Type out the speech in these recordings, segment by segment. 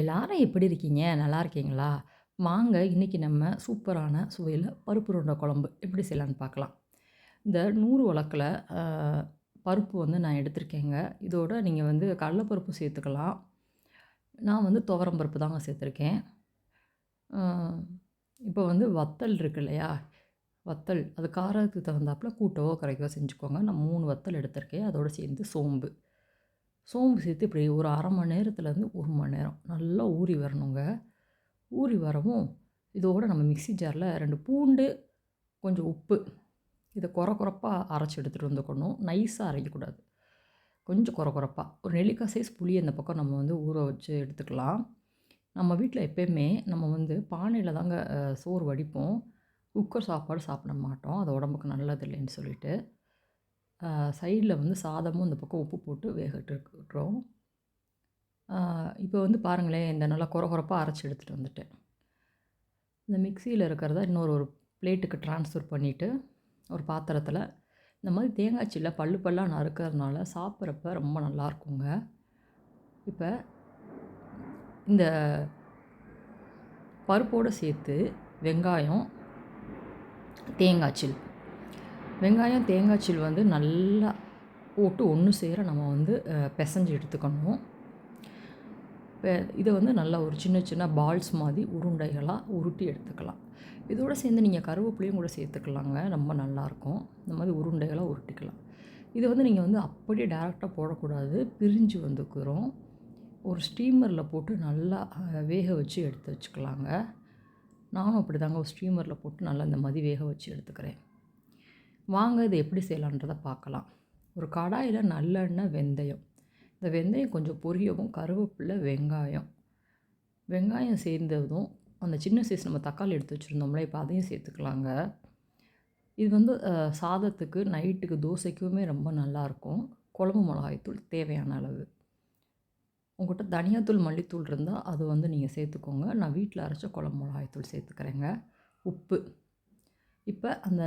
எல்லாரும் எப்படி இருக்கீங்க? நல்லா இருக்கீங்களா? வாங்க இன்றைக்கி நம்ம சூப்பரான சுவையில் பருப்பு உருண்டை குழம்பு எப்படி செய்யலான்னு பார்க்கலாம். இந்த நூறு வழக்கில் பருப்பு வந்து நான் எடுத்திருக்கேங்க. இதோட நீங்கள் வந்து கடலைப்பருப்பு சேர்த்துக்கலாம். நான் வந்து துவரம் பருப்பு தாங்க சேர்த்துருக்கேன். இப்போ வந்து வத்தல் இருக்கு இல்லையா? வத்தல் அது காரத்துக்கு தகுந்தாப்புல கூட்டவோ, குறைக்கவோ செஞ்சுக்கோங்க. நான் மூணு வத்தல் எடுத்திருக்கேன். அதோடு சேர்ந்து சோம்பு. சோம்பு சேர்த்து இப்படி ஒரு அரை மணி நேரத்துலேருந்து ஒரு மணி நேரம் நல்லா ஊறி வரணுங்க. ஊறி வரவும், இதோடு நம்ம மிக்ஸி ஜார்ல ரெண்டு பூண்டு, கொஞ்சம் உப்பு. இதை கொர கொரப்பா அரைச்சி எடுத்துகிட்டு வந்துக்கணும். நைஸாக அரைக்கக்கூடாது. கொஞ்சம் கொர கொரப்பா. ஒரு நெல்லிக்காய் சைஸ் புளி அந்த பக்கம் நம்ம வந்து ஊற வச்சு எடுத்துக்கலாம். நம்ம வீட்டில் எப்போயுமே நம்ம வந்து பானையில் தாங்க சோறு வடிப்போம். குக்கர் சாப்பாடு சாப்பிட மாட்டோம். அது உடம்புக்கு நல்லது இல்லைன்னு சொல்லிட்டு. சைடில் வந்து சாதமும் இந்த பக்கம் உப்பு போட்டு வேகட்டுருக்குறோம் இப்போ வந்து பாருங்களேன், இந்த நல்லா கொர குறப்பாக அரைச்சி எடுத்துகிட்டு வந்துட்டேன். இந்த மிக்சியில் இருக்கிறத இன்னொரு ஒரு பிளேட்டுக்கு ட்ரான்ஸ்ஃபர் பண்ணிவிட்டு ஒரு பாத்திரத்தில் இந்த மாதிரி தேங்காய் சில்ல பல்லு பல்லாக நறுக்கிறதுனால சாப்பிட்றப்ப ரொம்ப நல்லாயிருக்குங்க. இப்போ இந்த பருப்போடு சேர்த்து வெங்காயம், தேங்காய் சில். வெங்காயம், தேங்காய் சில் வந்து நல்லா போட்டு ஒன்று சேர நம்ம வந்து பிசைஞ்சு எடுத்துக்கணும். இதை வந்து நல்லா ஒரு சின்ன சின்ன பால்ஸ் மாதிரி உருண்டைகளாக உருட்டி எடுத்துக்கலாம். இதோடு சேர்ந்து நீங்கள் கருவேப்பிலையும் கூட சேர்த்துக்கலாங்க. ரொம்ப நல்லாயிருக்கும். இந்த மாதிரி உருண்டைகளாக உருட்டிக்கலாம். இதை வந்து நீங்கள் வந்து அப்படியே டேரெக்டாக போடக்கூடாது. பிரிஞ்சு வந்துக்கிறோம் ஒரு ஸ்டீமரில் போட்டு நல்லா வேக வச்சு எடுத்து வச்சுக்கலாங்க. நானும் அப்படிதாங்க ஒரு ஸ்டீமரில் போட்டு நல்லா இந்த மாதிரி வேக வச்சு எடுத்துக்கிறேன். வாங்க இது எப்படி செய்யலான்றத பார்க்கலாம். ஒரு கடாயில் நல்லெண்ணெய், வெந்தயம். இந்த வெந்தயம் கொஞ்சம் பொரியவும், கருவேப்பிலை, வெங்காயம். வெங்காயம் சேர்ந்ததும், அந்த சின்ன சைஸ் நம்ம தக்காளி எடுத்து வச்சுருந்தோம்ல இப்போ அதையும் சேர்த்துக்கலாங்க. இது வந்து சாதத்துக்கு, நைட்டுக்கு, தோசைக்குமே ரொம்ப நல்லாயிருக்கும். குழம்பு மிளகாய் தூள் தேவையான அளவு. உங்கள்கிட்ட தனியாத்தூள், மல்லித்தூள் இருந்தால் அது வந்து நீங்கள் சேர்த்துக்கோங்க. நான் வீட்டில் அரைச்ச குழம்பு மிளகாய் தூள் சேர்த்துக்கிறேங்க. உப்பு. இப்போ அந்த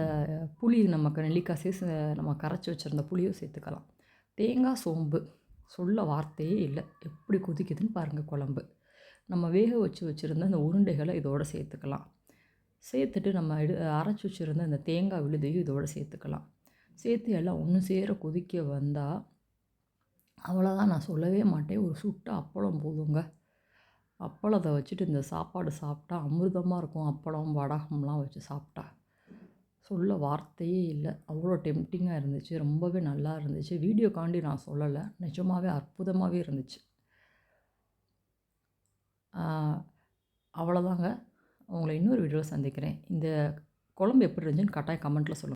புளி நமக்கு நெல்லிக்காய் சைஸ் நம்ம கரைச்சி வச்சுருந்த புளியும் சேர்த்துக்கலாம். தேங்காய், சோம்பு. சொல்ல வார்த்தையே இல்லை எப்படி கொதிக்குதுன்னு பாருங்கள் குழம்பு. நம்ம வேக வச்சு வச்சுருந்த அந்த உருண்டைகளை இதோடு சேர்த்துக்கலாம். சேர்த்துட்டு நம்ம எடு அரைச்சி வச்சுருந்த அந்த தேங்காய் விழுதையும் இதோடு சேர்த்துக்கலாம். சேர்த்து எல்லாம் ஒன்று சேர கொதிக்க வந்தால் அவ்வளோதான் நான் சொல்லவே மாட்டேன். ஒரு சுட்ட அப்பளம் போதுங்க. அப்பளத்தை வச்சுட்டு இந்த சாப்பாடு சாப்பிட்டா அமிர்தமாக இருக்கும். அப்பளம், வடகம்லாம் வச்சு சாப்பிட்டா. சொல்ல வார்த்தையே இல்லை அவ்வளோ டெம்ட்டிங்காக இருந்துச்சு. ரொம்பவே நல்லா இருந்துச்சு. வீடியோக்காண்டி நான் சொல்லலை நிஜமாகவே அற்புதமாகவே இருந்துச்சு. அவ்வளோதாங்க. உங்களை இன்னொரு வீடியோவில் சந்திக்கிறேன். இந்த குழம்பு எப்படி இருந்துச்சுன்னு கட்டாயம் கமெண்ட்டில் சொல்லுங்கள்